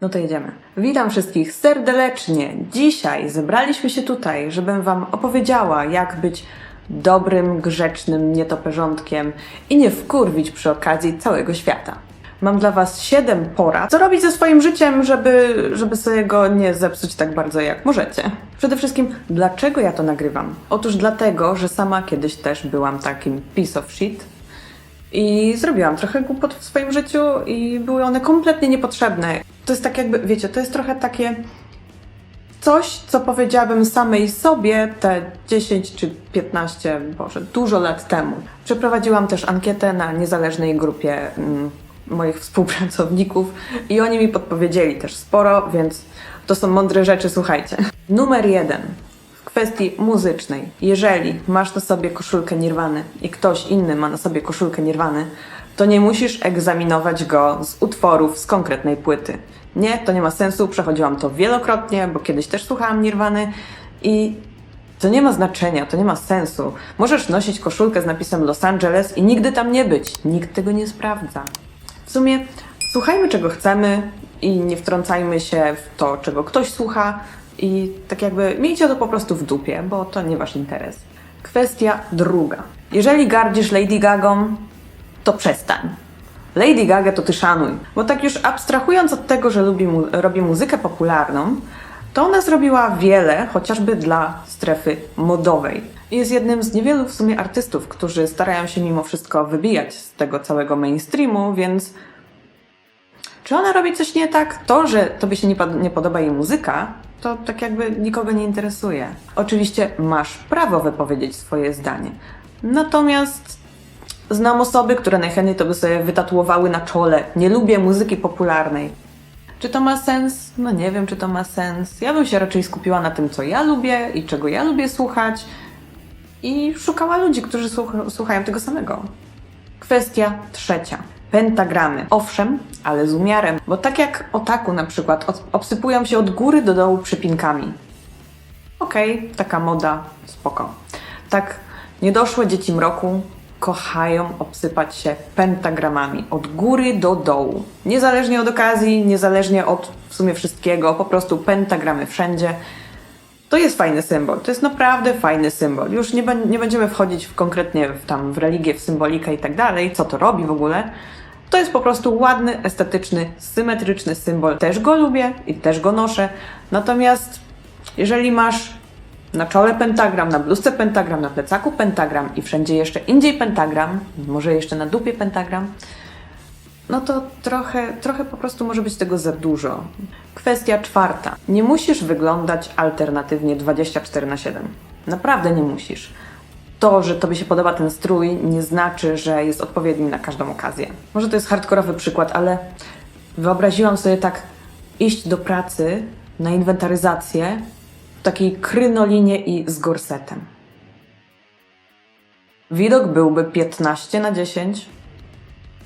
No to jedziemy. Witam wszystkich serdecznie. Dzisiaj zebraliśmy się tutaj, żebym Wam opowiedziała, jak być dobrym, grzecznym nietoperzątkiem i nie wkurwić przy okazji całego świata. Mam dla Was 7 porad, co robić ze swoim życiem, żeby, żeby sobie go nie zepsuć tak bardzo jak możecie. Przede wszystkim, dlaczego ja to nagrywam? Otóż dlatego, że sama kiedyś też byłam takim piece of shit, i zrobiłam trochę głupot w swoim życiu i były one kompletnie niepotrzebne. To jest tak jakby, wiecie, to jest trochę takie coś, co powiedziałabym samej sobie te 10 czy 15, boże, dużo lat temu. Przeprowadziłam też ankietę na niezależnej grupie mm, moich współpracowników i oni mi podpowiedzieli też sporo, więc to są mądre rzeczy, słuchajcie. Numer jeden w kwestii muzycznej. Jeżeli masz na sobie koszulkę Nirwany i ktoś inny ma na sobie koszulkę Nirwany, to nie musisz egzaminować go z utworów z konkretnej płyty. Nie, to nie ma sensu, przechodziłam to wielokrotnie, bo kiedyś też słuchałam Nirwany i to nie ma znaczenia, to nie ma sensu. Możesz nosić koszulkę z napisem Los Angeles i nigdy tam nie być. Nikt tego nie sprawdza. W sumie słuchajmy czego chcemy i nie wtrącajmy się w to, czego ktoś słucha i tak jakby miejcie to po prostu w dupie, bo to nie wasz interes. Kwestia druga. Jeżeli gardzisz Lady Gagą, to przestań. Lady Gaga to ty szanuj, bo tak już abstrahując od tego, że lubi mu- robi muzykę popularną, to ona zrobiła wiele, chociażby dla strefy modowej. Jest jednym z niewielu w sumie artystów, którzy starają się mimo wszystko wybijać z tego całego mainstreamu, więc czy ona robi coś nie tak? To, że tobie się nie, nie podoba jej muzyka, to tak jakby nikogo nie interesuje. Oczywiście masz prawo wypowiedzieć swoje zdanie. Natomiast znam osoby, które najchętniej to by sobie wytatuowały na czole. Nie lubię muzyki popularnej. Czy to ma sens? No nie wiem, czy to ma sens. Ja bym się raczej skupiła na tym, co ja lubię i czego ja lubię słuchać i szukała ludzi, którzy słuch- słuchają tego samego. Kwestia trzecia. Pentagramy. Owszem, ale z umiarem, bo tak jak otaku na przykład obsypują się od góry do dołu przypinkami. Okej, taka moda, spoko. Tak niedoszłe dzieci mroku kochają obsypać się pentagramami od góry do dołu. Niezależnie od okazji, niezależnie od w sumie wszystkiego, po prostu pentagramy wszędzie. To jest fajny symbol, to jest naprawdę fajny symbol. Już nie, nie będziemy wchodzić w konkretnie w, tam w religię, w symbolikę i tak dalej, co to robi w ogóle. To jest po prostu ładny, estetyczny, symetryczny symbol. Też go lubię i też go noszę. Natomiast jeżeli masz na czole pentagram, na bluzce pentagram, na plecaku pentagram i wszędzie jeszcze indziej pentagram, może jeszcze na dupie pentagram, no to trochę, trochę po prostu może być tego za dużo. Kwestia czwarta. Nie musisz wyglądać alternatywnie 24 na 7. Naprawdę nie musisz. To, że tobie się podoba ten strój, nie znaczy, że jest odpowiedni na każdą okazję. Może to jest hardkorowy przykład, ale wyobraziłam sobie tak iść do pracy na inwentaryzację takiej krynolinie i z gorsetem. Widok byłby 15 na 10,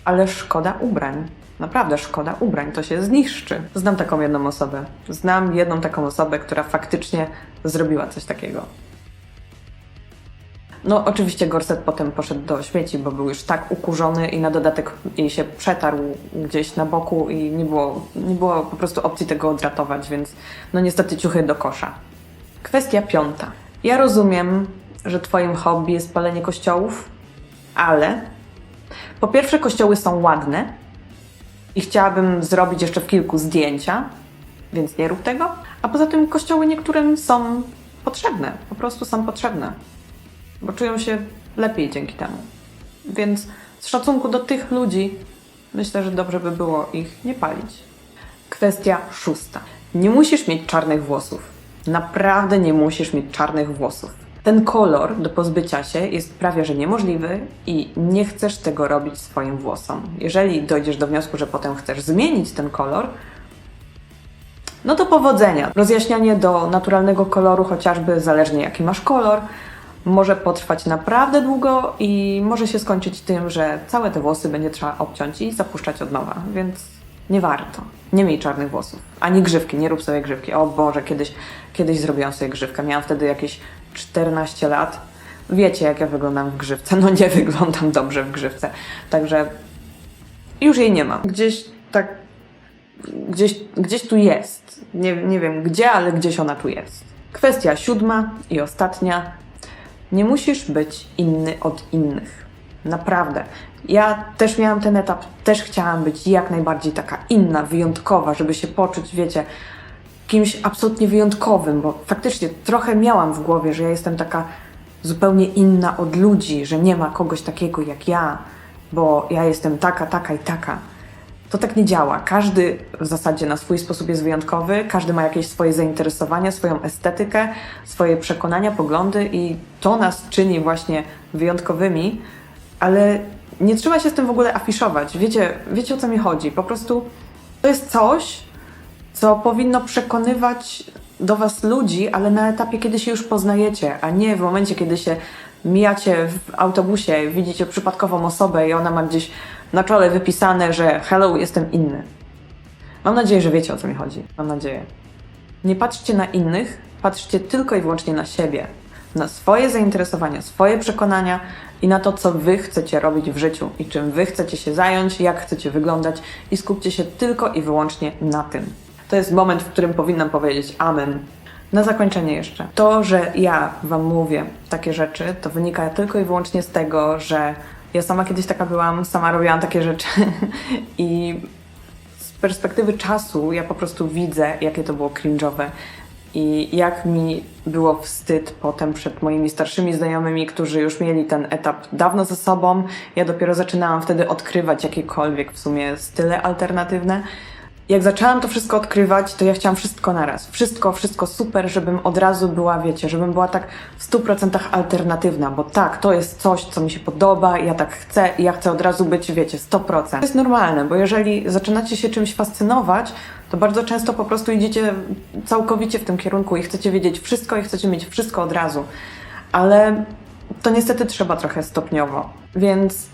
ale szkoda ubrań. Naprawdę szkoda ubrań, to się zniszczy. Znam taką jedną osobę. Znam jedną taką osobę, która faktycznie zrobiła coś takiego. No, oczywiście gorset potem poszedł do śmieci, bo był już tak ukurzony i na dodatek jej się przetarł gdzieś na boku i nie było, nie było po prostu opcji tego odratować, więc no niestety ciuchy do kosza. Kwestia piąta. Ja rozumiem, że Twoim hobby jest palenie kościołów, ale po pierwsze, kościoły są ładne i chciałabym zrobić jeszcze w kilku zdjęcia, więc nie rób tego. A poza tym, kościoły niektórym są potrzebne, po prostu są potrzebne, bo czują się lepiej dzięki temu. Więc z szacunku do tych ludzi, myślę, że dobrze by było ich nie palić. Kwestia szósta. Nie musisz mieć czarnych włosów. Naprawdę nie musisz mieć czarnych włosów. Ten kolor do pozbycia się jest prawie że niemożliwy i nie chcesz tego robić swoim włosom. Jeżeli dojdziesz do wniosku, że potem chcesz zmienić ten kolor, no to powodzenia. Rozjaśnianie do naturalnego koloru, chociażby zależnie jaki masz kolor, może potrwać naprawdę długo i może się skończyć tym, że całe te włosy będzie trzeba obciąć i zapuszczać od nowa, więc nie warto. Nie miej czarnych włosów. Ani grzywki, nie rób sobie grzywki. O Boże, kiedyś, kiedyś zrobiłam sobie grzywkę. Miałam wtedy jakieś 14 lat. Wiecie, jak ja wyglądam w grzywce. No nie wyglądam dobrze w grzywce. Także już jej nie mam. Gdzieś tak gdzieś, gdzieś tu jest. Nie, nie wiem gdzie, ale gdzieś ona tu jest. Kwestia siódma i ostatnia. Nie musisz być inny od innych. Naprawdę. Ja też miałam ten etap, też chciałam być jak najbardziej taka inna, wyjątkowa, żeby się poczuć, wiecie, kimś absolutnie wyjątkowym, bo faktycznie trochę miałam w głowie, że ja jestem taka zupełnie inna od ludzi, że nie ma kogoś takiego jak ja, bo ja jestem taka, taka i taka. To tak nie działa. Każdy w zasadzie na swój sposób jest wyjątkowy, każdy ma jakieś swoje zainteresowania, swoją estetykę, swoje przekonania, poglądy i to nas czyni właśnie wyjątkowymi, ale nie trzeba się z tym w ogóle afiszować. Wiecie, wiecie o co mi chodzi? Po prostu to jest coś, co powinno przekonywać do Was ludzi, ale na etapie, kiedy się już poznajecie, a nie w momencie, kiedy się mijacie w autobusie, widzicie przypadkową osobę i ona ma gdzieś na czole wypisane, że hello, jestem inny. Mam nadzieję, że wiecie o co mi chodzi. Mam nadzieję. Nie patrzcie na innych, patrzcie tylko i wyłącznie na siebie, na swoje zainteresowania, swoje przekonania i na to, co wy chcecie robić w życiu i czym wy chcecie się zająć, jak chcecie wyglądać i skupcie się tylko i wyłącznie na tym. To jest moment, w którym powinnam powiedzieć amen. Na zakończenie jeszcze. To, że ja Wam mówię takie rzeczy, to wynika tylko i wyłącznie z tego, że ja sama kiedyś taka byłam, sama robiłam takie rzeczy i z perspektywy czasu ja po prostu widzę, jakie to było cringe'owe i jak mi było wstyd potem przed moimi starszymi znajomymi, którzy już mieli ten etap dawno ze sobą. Ja dopiero zaczynałam wtedy odkrywać jakiekolwiek w sumie style alternatywne. Jak zaczęłam to wszystko odkrywać, to ja chciałam wszystko naraz. Wszystko, wszystko super, żebym od razu była, wiecie, żebym była tak w 100% alternatywna, bo tak, to jest coś, co mi się podoba, ja tak chcę i ja chcę od razu być, wiecie, 100%. To jest normalne, bo jeżeli zaczynacie się czymś fascynować, to bardzo często po prostu idziecie całkowicie w tym kierunku i chcecie wiedzieć wszystko i chcecie mieć wszystko od razu. Ale to niestety trzeba trochę stopniowo. Więc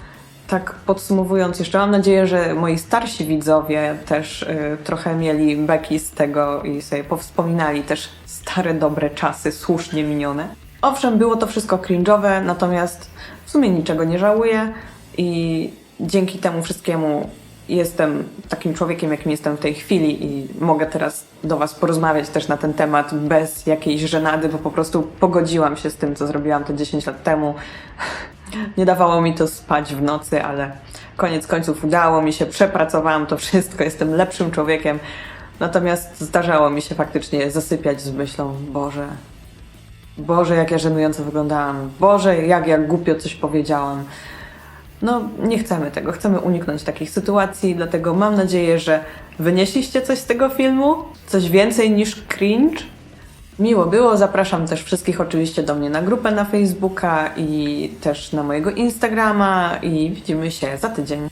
tak podsumowując, jeszcze mam nadzieję, że moi starsi widzowie też y, trochę mieli beki z tego i sobie powspominali też stare, dobre czasy, słusznie minione. Owszem, było to wszystko cringe'owe, natomiast w sumie niczego nie żałuję i dzięki temu wszystkiemu jestem takim człowiekiem, jakim jestem w tej chwili i mogę teraz do Was porozmawiać też na ten temat bez jakiejś żenady, bo po prostu pogodziłam się z tym, co zrobiłam te 10 lat temu. Nie dawało mi to spać w nocy, ale koniec końców udało mi się, przepracowałam to wszystko, jestem lepszym człowiekiem. Natomiast zdarzało mi się faktycznie zasypiać z myślą, Boże, Boże, jak ja żenująco wyglądałam, Boże, jak ja głupio coś powiedziałam. No, nie chcemy tego, chcemy uniknąć takich sytuacji, dlatego mam nadzieję, że wynieśliście coś z tego filmu, coś więcej niż cringe. Miło było, zapraszam też wszystkich oczywiście do mnie na grupę na Facebooka i też na mojego Instagrama i widzimy się za tydzień.